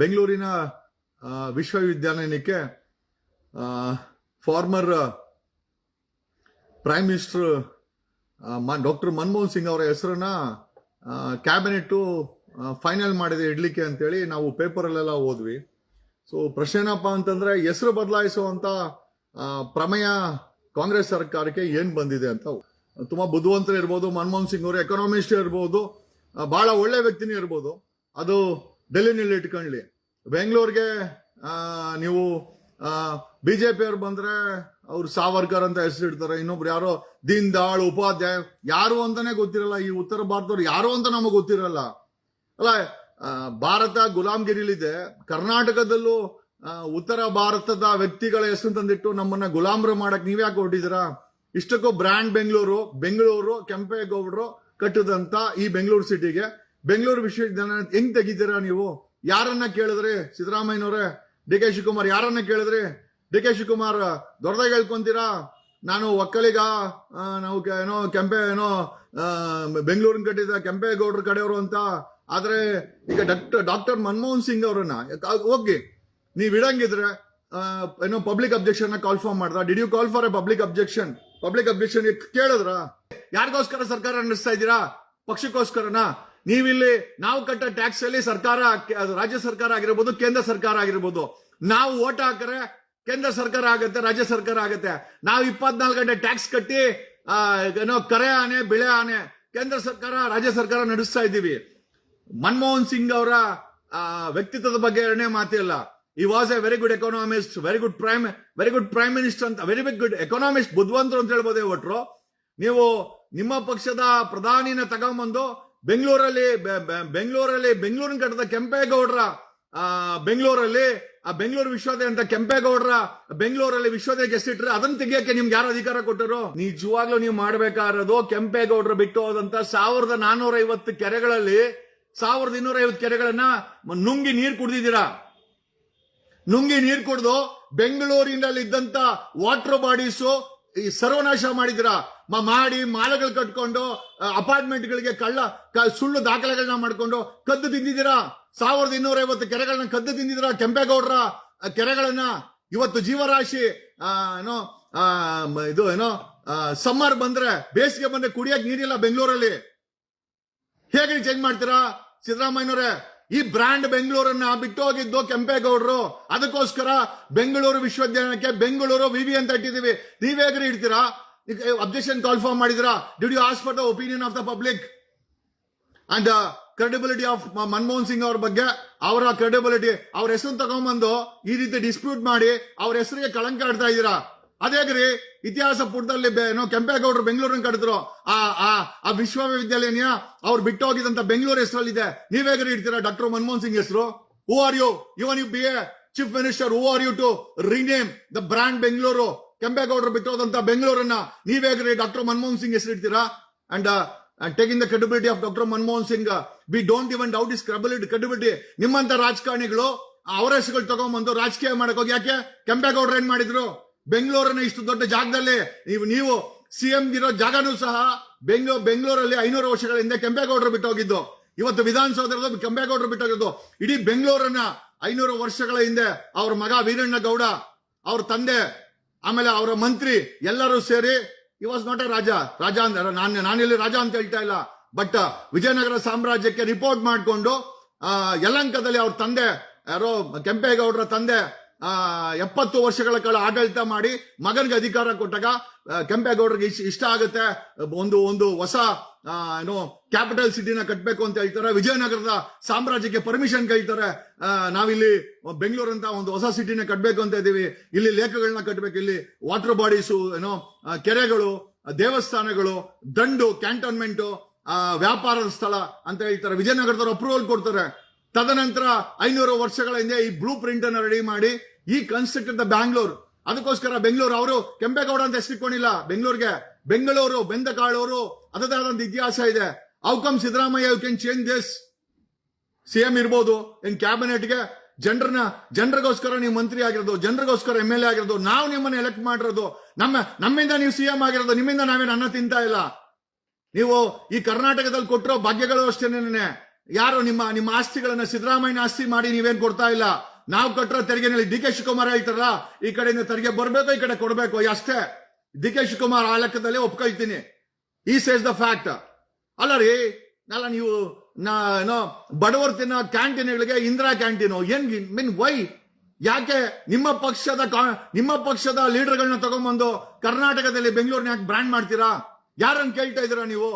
ಬೆಂಗಳೂರಿನ ವಿಶ್ವವಿದ್ಯಾನಿಲಯಕ್ಕೆ former prime minister doctor Manmohan Singh ಅವರ ಹೆಸರನ್ನ ಕ್ಯಾಬಿನೆಟ್ ಫೈನಲ್ ಮಾಡಿದೆ, ಇಡ್ಲಿಕ್ಕೆ ಅಂತೇಳಿ ನಾವು ಪೇಪರಲ್ಲೆಲ್ಲ ಓದ್ವಿ. ಸೊ ಪ್ರಶ್ನೆ ಏನಪ್ಪ ಅಂತಂದ್ರೆ ಹೆಸರು ಬದಲಾಯಿಸುವಂತ ಪ್ರಮೇಯ ಕಾಂಗ್ರೆಸ್ ಸರ್ಕಾರಕ್ಕೆ ಏನು ಬಂದಿದೆ ಅಂತ. ತುಂಬಾ ಬುದ್ಧಿವಂತರು ಇರ್ಬೋದು, ಮನಮೋಹನ್ ಸಿಂಗ್ ಅವರು ಎಕನಾಮಿಸ್ಟ್ ಇರ್ಬೋದು ಬಹಳ ಒಳ್ಳೆ ವ್ಯಕ್ತಿನೇ ಇರ್ಬೋದು. ಅದು ಡೆಲ್ಲಿನಲ್ಲಿ ಇಟ್ಕೊಳ್ಳಿ. ಬೆಂಗಳೂರಿಗೆ ನೀವು ಬಿಜೆಪಿ ಅವ್ರು ಬಂದ್ರೆ ಅವ್ರು ಸಾವರ್ಕರ್ ಅಂತ ಹೆಸರಿಡ್ತಾರೆ. ಇನ್ನೊಬ್ರು ಯಾರೋ ದೀನ್ ದಾಳ್ ಉಪಾಧ್ಯಾಯ, ಯಾರು ಅಂತಾನೆ ಗೊತ್ತಿರಲ್ಲ. ಈ ಉತ್ತರ ಭಾರತದವ್ರು ಯಾರು ಅಂತ ನಮಗೆ ಗೊತ್ತಿರಲ್ಲ. ಅಲ್ಲ ಭಾರತ ಗುಲಾಮ್ಗಿರಿಲಿದೆ. ಕರ್ನಾಟಕದಲ್ಲೂ ಉತ್ತರ ಭಾರತದ ವ್ಯಕ್ತಿಗಳ ಹೆಸರು ತಂದಿಟ್ಟು ನಮ್ಮನ್ನ ಗುಲಾಮ್ರು ಮಾಡಕ್ ನೀವ್ಯಾಕೆ ಹೊರಟಿದ್ದೀರಾ? ಇಷ್ಟಕ್ಕೂ ಬ್ರ್ಯಾಂಡ್ ಬೆಂಗಳೂರು ಬೆಂಗಳೂರು ಕೆಂಪೇಗೌಡರು ಕಟ್ಟಿದಂತ ಈ ಬೆಂಗಳೂರು ಸಿಟಿಗೆ ಬೆಂಗಳೂರು ವಿಶ್ವವಿದ್ಯಾಲಯ ಹೆಂಗ್ ತೆಗಿತೀರಾ ನೀವು? ಯಾರನ್ನ ಕೇಳಿದ್ರೆ ಸಿದ್ದರಾಮಯ್ಯನವರೇ, ಡಿ ಕೆ ಶಿವಕುಮಾರ್ ಯಾರನ್ನ ಕೇಳಿದ್ರಿ ಡಿ ಕೆ ಶಿವಕುಮಾರ್, ದೊಡ್ಡದಾಗಿ ಹೇಳ್ಕೊಂತೀರಾ? ನಾನು ಒಕ್ಕಲಿಗ ನಾವು ಏನೋ ಕೆಂಪೆ, ಏನೋ ಬೆಂಗಳೂರಿನ ಕಟ್ಟಿದ ಕೆಂಪೇಗೌಡರ ಕಡೆಯವರು ಅಂತ. ಆದ್ರೆ ಈಗ ಡಾಕ್ಟರ್ ಡಾಕ್ಟರ್ ಮನಮೋಹನ್ ಸಿಂಗ್ ಅವರನ್ನ ಓಕೆ ನೀವ್ ಇಡಂಗಿದ್ರೆ ಏನೋ ಪಬ್ಲಿಕ್ ಅಬ್ಜೆಕ್ಷನ್ ಕಾಲ್ ಫಾರ್ಮ್ ಮಾಡ್ದ. Did you call for a public objection public objection ಕೇಳಿದ್ರ? ಯಾರಿಗೋಸ್ಕರ ಸರ್ಕಾರ ನಡೆಸ್ತಾ ಇದ್ದೀರಾ? ಪಕ್ಷಕ್ಕೋಸ್ಕರನ? ನೀವಿಲ್ಲಿ ನಾವು ಕಟ್ಟ ಟ್ಯಾಕ್ಸ್ ಅಲ್ಲಿ ಸರ್ಕಾರ ರಾಜ್ಯ ಸರ್ಕಾರ ಆಗಿರ್ಬೋದು, ಕೇಂದ್ರ ಸರ್ಕಾರ ಆಗಿರ್ಬೋದು, ನಾವು ಓಟ್ ಹಾಕರೆ ಕೇಂದ್ರ ಸರ್ಕಾರ ಆಗತ್ತೆ, ರಾಜ್ಯ ಸರ್ಕಾರ ಆಗತ್ತೆ. ನಾವು ಇಪ್ಪತ್ನಾಲ್ಕು ಗಂಟೆ ಟ್ಯಾಕ್ಸ್ ಕಟ್ಟಿ ಏನೋ ಕರೆ ಆನೆ, ಬೆಳೆ ಆನೆ ಕೇಂದ್ರ ಸರ್ಕಾರ, ರಾಜ್ಯ ಸರ್ಕಾರ ನಡೆಸ್ತಾ ಇದ್ದೀವಿ. ಮನಮೋಹನ್ ಸಿಂಗ್ ಅವರ ವ್ಯಕ್ತಿತ್ವದ ಬಗ್ಗೆ ಎರಡನೇ ಮಾತಿಲ್ಲ. He was a very good economist very good prime very good prime minister ಅಂತ ವೆರಿ ಬಿಗ್ ಗುಡ್ ಎಕನಾಮಿಸ್ಟ್ ಬುದ್ಧಿವಂತರು ಅಂತ ಹೇಳ್ಬೋದೇ ಒಟ್ರು. ನೀವು ನಿಮ್ಮ ಪಕ್ಷದ ಪ್ರಧಾನಿನ ತಗೊಂಬಂದು ಬೆಂಗಳೂರಲ್ಲಿ ಬೆಂಗಳೂರಲ್ಲಿ ಬೆಂಗಳೂರಿನ ಕಟ್ಟದ ಕೆಂಪೇಗೌಡರ ಆ, ಬೆಂಗಳೂರಲ್ಲಿ ಆ ಬೆಂಗಳೂರು ವಿಶ್ವದೇ ಅಂತ ಕೆಂಪೇಗೌಡರ ಬೆಂಗಳೂರಲ್ಲಿ ವಿಶ್ವದೇ ಗೆಸ್ಟಿಟ್ರೆ ಅದನ್ನ ತೆಗಿಯಕ್ಕೆ ನಿಮ್ಗೆ ಯಾರು ಅಧಿಕಾರ ಕೊಟ್ಟರು? ನಿಜವಾಗ್ಲೂ ನೀವು ಮಾಡ್ಬೇಕಾಗಿರೋದು ಕೆಂಪೇಗೌಡರು ಬಿಟ್ಟು ಹೋದಂತ ಸಾವಿರದ ನಾನೂರ ಐವತ್ತು ಕೆರೆಗಳಲ್ಲಿ ಸಾವಿರದ ಇನ್ನೂರ ಐವತ್ತು ಕೆರೆಗಳನ್ನ ನುಂಗಿ ನೀರು ಕುಡ್ದಿದ್ದೀರಾ? ನುಂಗಿ ನೀರು ಕುಡಿದು ಬೆಂಗಳೂರಿನಲ್ಲಿ ಇದ್ದಂತ ವಾಟರ್ ಬಾಡೀಸು ಈ ಸರ್ವನಾಶ ಮಾಡಿದಿರ ಮಾಡಿ ಮಾಲೆಗಳು ಕಟ್ಕೊಂಡು ಅಪಾರ್ಟ್ಮೆಂಟ್ಗಳಿಗೆ ಕಳ್ಳ ಸುಳ್ಳು ದಾಖಲೆಗಳನ್ನ ಮಾಡ್ಕೊಂಡು ಕದ್ದು ತಿಂದಿದ್ದೀರಾ? ಸಾವಿರದ ಇನ್ನೂರ ಐವತ್ತು ಕೆರೆಗಳನ್ನ ಕದ್ದು ತಿಂದಿದ್ದೀರಾ, ಕೆಂಪೇಗೌಡರ? ಕೆರೆಗಳನ್ನ ಇವತ್ತು ಜೀವರಾಶಿ ಏನೋ ಇದು ಏನೋ ಸಮ್ಮರ್ ಬಂದ್ರೆ ಬೇಸಿಗೆ ಬಂದ್ರೆ ಕುಡಿಯಕ್ ನೀರಿಲ್ಲ ಬೆಂಗಳೂರಲ್ಲಿ. ಹೇಗೆ ಚೇಂಜ್ ಮಾಡ್ತೀರಾ? ಸಿದ್ದರಾಮಯ್ಯನವರೇ ಈ ಬ್ರ್ಯಾಂಡ್ ಬೆಂಗಳೂರನ್ನ ಬಿಟ್ಟು ಹೋಗಿದ್ದು ಕೆಂಪೇಗೌಡರು. ಅದಕ್ಕೋಸ್ಕರ ಬೆಂಗಳೂರು ವಿಶ್ವವಿದ್ಯಾಲಯಕ್ಕೆ ಬೆಂಗಳೂರು ವಿವಿ ಅಂತ ಇಟ್ಟಿದ್ದೀವಿ. ನೀವೇಗ್ರಿ ಇಡ್ತೀರಾ? Objection call form ಮಾಡಿದಿರಾ did you ask for the opinion of the public and credibility of Manmohan Singh ಅವ್ರ ಬಗ್ಗೆ, ಅವರ ಕ್ರೆಡಿಬಿಲಿಟಿ ಅವ್ರ ಹೆಸರು ತಗೊಂಬಂದು ಈ ರೀತಿ ಡಿಸ್ಪ್ಯೂಟ್ ಮಾಡಿ, ಅವ್ರ ಹೆಸರಿಗೆ ಕಳಂಕ ಆಡ್ತಾ ಇದ್ದೀರಾ? ಅದೇಗ್ರಿ ಇತಿಹಾಸ ಪುಟದಲ್ಲಿ ಕೆಂಪೇಗೌಡರು ಬೆಂಗಳೂರನ್ನ ಕಟ್ಟಿದ್ರು. ಆ ಆ ಆ ವಿಶ್ವವಿದ್ಯಾಲಯ ಅವ್ರು ಬಿಟ್ಟು ಹೋಗಿದಂತ ಬೆಂಗಳೂರು ಹೆಸರಲ್ಲಿದೆ. ನೀವೇಗ್ರಿ ಇಡ್ತೀರಾ ಡಾಕ್ಟರ್ ಮನಮೋಹನ್ ಸಿಂಗ್ ಹೆಸರು? Who are you even you be a chief minister who are you to rename the brand Bengaluru ಕೆಂಪೇಗೌಡರು ಬಿಟ್ಟು ಹೋದಂತ ಬೆಂಗಳೂರನ್ನ ನೀವೇಗ್ರಿ ಡಾಕ್ಟರ್ ಮನಮೋಹನ್ ಸಿಂಗ್ ಹೆಸರು ಇಡ್ತೀರಾ? And and taking the credibility of doctor Manmohan Singh we don't even doubt is credibility credibility ನಿಮ್ಮಂತ ರಾಜಕಾರಣಿಗಳು ಅವರ ಹೆಸರುಗಳು ತಗೊಂಡ್ಬಂದು ರಾಜಕೀಯ ಮಾಡಕ್ ಹೋಗಿ ಯಾಕೆ? ಕೆಂಪೇಗೌಡರು ಏನ್ ಮಾಡಿದ್ರು? ಬೆಂಗಳೂರನ್ನ ಇಷ್ಟು ದೊಡ್ಡ ಜಾಗದಲ್ಲಿ ನೀವು ನೀವು ಸಿಎಂ ಇರೋ ಜಾಗನೂ ಸಹ ಬೆಂಗಳೂರು ಬೆಂಗಳೂರಲ್ಲಿ ಐನೂರು ವರ್ಷಗಳ ಹಿಂದೆ ಕೆಂಪೇಗೌಡರು ಬಿಟ್ಟು ಹೋಗಿದ್ದು ಇವತ್ತು ವಿಧಾನಸೌಧದ ಕೆಂಪೇಗೌಡರು ಬಿಟ್ಟು ಹೋಗಿದ್ದು ಇಡೀ ಬೆಂಗಳೂರನ್ನ ಐನೂರು ವರ್ಷಗಳ ಹಿಂದೆ ಅವ್ರ ಮಗ ವೀರಣ್ಣ ಗೌಡ ಅವ್ರ ತಂದೆ, ಆಮೇಲೆ ಅವರ ಮಂತ್ರಿ ಎಲ್ಲರೂ ಸೇರಿ he was not a raja raja ಅಂತ, ನಾನು, ನಾನಿಲ್ಲಿ ರಾಜ ಅಂತ ಹೇಳ್ತಾ ಇಲ್ಲ ಬಟ್ ವಿಜಯನಗರ ಸಾಮ್ರಾಜ್ಯಕ್ಕೆ ರಿಪೋರ್ಟ್ ಮಾಡಿಕೊಂಡು ಯಲಂಕದಲ್ಲಿ ಅವ್ರ ತಂದೆ, ಯಾರೋ ಕೆಂಪೇಗೌಡರ ತಂದೆ ಎಪ್ಪತ್ತು ವರ್ಷಗಳ ಕಾಲ ಆಡಳಿತ ಮಾಡಿ ಮಗನಿಗೆ ಅಧಿಕಾರ ಕೊಟ್ಟಾಗ ಕೆಂಪೇಗೌಡರಿಗೆ ಇಷ್ಟ- ಇಷ್ಟ ಆಗುತ್ತೆ. ಒಂದು ಒಂದು ಹೊಸ ಏನು ಕ್ಯಾಪಿಟಲ್ ಸಿಟಿನ ಕಟ್ಟಬೇಕು ಅಂತ ಹೇಳ್ತಾರೆ. ವಿಜಯನಗರದ ಸಾಮ್ರಾಜ್ಯಕ್ಕೆ ಪರ್ಮಿಷನ್ ಕೇಳ್ತಾರೆ. ನಾವಿಲ್ಲಿ ಬೆಂಗಳೂರು ಅಂತ ಒಂದು ಹೊಸ ಸಿಟಿನ ಕಟ್ಟಬೇಕು ಅಂತ ಇದ್ದೀವಿ. ಇಲ್ಲಿ ಲೇಖಗಳನ್ನ ಕಟ್ಟಬೇಕು ಇಲ್ಲಿ ವಾಟರ್ ಬಾಡೀಸು ಏನೋ ಕೆರೆಗಳು, ದೇವಸ್ಥಾನಗಳು, ದಂಡು ಕ್ಯಾಂಟೋನ್ಮೆಂಟ್ ವ್ಯಾಪಾರದ ಸ್ಥಳ ಅಂತ ಹೇಳ್ತಾರೆ. ವಿಜಯನಗರದವ್ರು ಅಪ್ರೂವಲ್ ಕೊಡ್ತಾರೆ. ತದನಂತರ ಐನೂರು ವರ್ಷಗಳ ಹಿಂದೆ ಈ ಬ್ಲೂ ಪ್ರಿಂಟ್ ಅನ್ನು ರೆಡಿ ಮಾಡಿ ಈ ಕನ್ಸ್ಟ್ರಕ್ಟ್ ದ ಬ್ಯಾಂಗ್ಳೂರ್ ಅದಕ್ಕೋಸ್ಕರ ಬೆಂಗಳೂರು ಅವರು ಕೆಂಪೇಗೌಡ ಅಂತ ಹೆಸರಿಕೊಂಡಿಲ್ಲ ಬೆಂಗಳೂರಿಗೆ ಬೆಂಗಳೂರು, ಬೆಂದಕಾಳೂರು ಅದದೇ ಆದಂತ ಇತಿಹಾಸ ಇದೆ. ಔಕಮ್ Siddaramaiah you can change this CM ಇರ್ಬೋದು ಇನ್ ಕ್ಯಾಬಿನೆಟ್ಗೆ ಜನರನ್ನ, ಜನರಿಗೋಸ್ಕರ ನೀವು ಮಂತ್ರಿ ಆಗಿರೋದು, ಜನರಿಗೋಸ್ಕರ ಎಂ ಎಲ್ ಎ ಆಗಿರೋದು, ನಾವು ನಿಮ್ಮನ್ನ ಎಲೆಕ್ಟ್ ಮಾಡಿರೋದು. ನಮ್ಮ, ನಮ್ಮಿಂದ ನೀವು ಸಿಎಂ ಆಗಿರೋದು, ನಿಮ್ಮಿಂದ ನಾವೇನು ಅನ್ನ ತಿಂತಾ ಇಲ್ಲ? ನೀವು ಈ ಕರ್ನಾಟಕದಲ್ಲಿ ಕೊಟ್ಟಿರೋ ಭಾಗ್ಯಗಳು ಅಷ್ಟೇನೆ ಯಾರು ನಿಮ್ಮ ನಿಮ್ಮ ಆಸ್ತಿಗಳನ್ನ ಸಿದ್ದರಾಮಯ್ಯ ಆಸ್ತಿ ಮಾಡಿ ನೀವೇನ್ ಕೊಡ್ತಾ ಇಲ್ಲ? ನಾವು ಕಟ್ಟರೋ ತೆರಿಗೆನಲ್ಲಿ ಡಿ ಕೆ ಶಿವಕುಮಾರ್ ಹೇಳ್ತಾರಲ್ಲ, ಈ ಕಡೆಯಿಂದ ತೆರಿಗೆ ಬರಬೇಕು, ಈ ಕಡೆ ಕೊಡಬೇಕು ಅಷ್ಟೇ. ಡಿ ಕೆ ಶಿವಕುಮಾರ್ ಆ ಲೆಕ್ಕದಲ್ಲಿ ಒಪ್ಕೊಳ್ತೀನಿ. ಈ ಸೇಸ್ ದ ಫ್ಯಾಕ್ಟ್ ಅಲ್ಲ ರೀ, ಅಲ್ಲ ನೀವು, ನಾ, ಏನೋ ಬಡವರು ತಿನ್ನೋ ಕ್ಯಾಂಟೀನ್ಗಳಿಗೆ ಇಂದಿರಾ ಕ್ಯಾಂಟೀನು. ಏನ್ ಮೀನ್ ವೈ ಯಾಕೆ ನಿಮ್ಮ ಪಕ್ಷದ ನಿಮ್ಮ ಪಕ್ಷದ ಲೀಡರ್ಗಳನ್ನ ತಗೊಂಬಂದು ಕರ್ನಾಟಕದಲ್ಲಿ ಬೆಂಗಳೂರಿನ ಯಾಕೆ ಬ್ರ್ಯಾಂಡ್ ಮಾಡ್ತೀರಾ? ಯಾರನ್ನು ಕೇಳ್ತಾ ಇದ್ದೀರಾ ನೀವು?